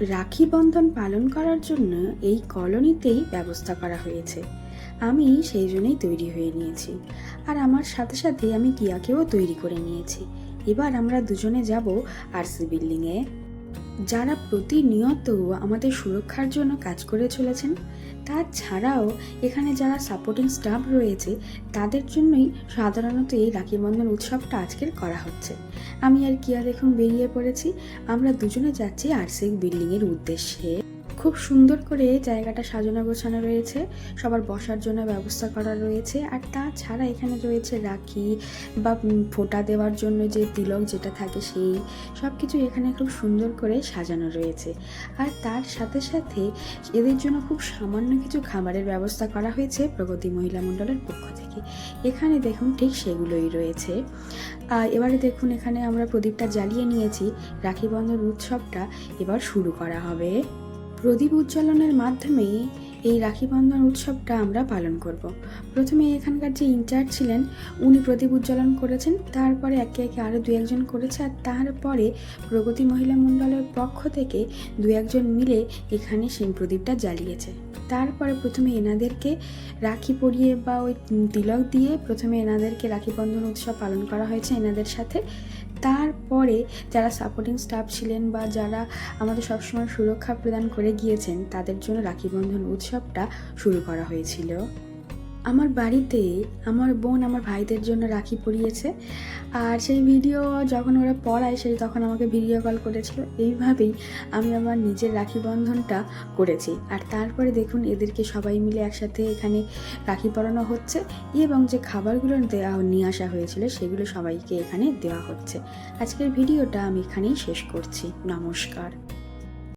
রাখি বন্ধন পালন করার জন্য এই কলোনিতেই ব্যবস্থা করা হয়েছে। আমি সেই জন্যই তৈরি হয়ে নিয়েছি। আর আমার সাথে সাথে আমি কিয়াকেও তৈরি করে নিয়েছি। এবার আমরা দুজনে যাব আরসি বিল্ডিংয়ে। যারা প্রতিনিয়ত আমাদের সুরক্ষার জন্য কাজ করে চলেছেন, তাছাড়াও এখানে যারা সাপোর্টিং স্টাফ রয়েছে, তাদের জন্যই সাধারণত এই রাখি বন্ধন উৎসবটা আজকের করা হচ্ছে। আমি আর কিয়া দেখুন বেরিয়ে পড়েছি। আমরা দুজনে যাচ্ছি আরসিক বিল্ডিংয়ের উদ্দেশ্যে। খুব সুন্দর করে জায়গাটা সাজানো গোছানো রয়েছে, সবার বসার জন্য ব্যবস্থা করা রয়েছে, আর তাছাড়া এখানে রয়েছে রাখি বা ফোঁটা দেওয়ার জন্য যে তিলক যেটা থাকে সেই সব কিছু এখানে খুব সুন্দর করে সাজানো রয়েছে। আর তার সাথে সাথে এদের জন্য খুব সামান্য কিছু খাবারের ব্যবস্থা করা হয়েছে প্রগতি মহিলা মণ্ডলের পক্ষ থেকে। এখানে দেখুন ঠিক সেগুলোই রয়েছে। আর এবারে দেখুন এখানে আমরা প্রদীপটা জ্বালিয়ে নিয়েছি, রাখি বন্ধন উৎসবটা এবার শুরু করা হবে। প্রদীপ উজ্জ্বলনের মাধ্যমে এই রাখি বন্ধন উৎসবটা আমরা পালন করব। প্রথমে এখানকার যে ইনচার্জ ছিলেন, উনি প্রদীপ উজ্জ্বলন করেছেন। তারপরে একে একে আরও দু একজন করেছে আর তারপরে প্রগতি মহিলা মণ্ডলের পক্ষ থেকে দু একজন মিলে এখানে সেই প্রদীপটা জ্বালিয়েছে। তারপরে প্রথমে এনাদেরকে রাখি পরিয়ে বা ওই তিলক দিয়ে প্রথমে এনাদেরকে রাখি বন্ধন উৎসব পালন করা হয়েছে এনাদের সাথে। তারপরে যারা সাপোর্টিং স্টাফ ছিলেন বা যারা আমাদের সবসময় সুরক্ষা প্রদান করে গিয়েছেন, তাদের জন্য রাখি বন্ধন উৎসবটা শুরু করা হয়েছিল। আমার বাড়িতে আমার বোন আমার ভাইদের জন্য রাখি পরিয়েছে। আর সেই ভিডিও যখন ওরা পড়ায়, সেই তখন আমাকে ভিডিও কল করেছিল। এইভাবেই আমি আমার নিজের রাখি বন্ধনটা করেছি। আর তারপরে দেখুন, এদেরকে সবাই মিলে একসাথে এখানে রাখি পরানো হচ্ছে এবং যে খাবারগুলো দেওয়া নিয়ে আসা হয়েছিল, সেগুলো সবাইকে এখানে দেওয়া হচ্ছে। আজকের ভিডিওটা আমি এখানেই শেষ করছি। নমস্কার।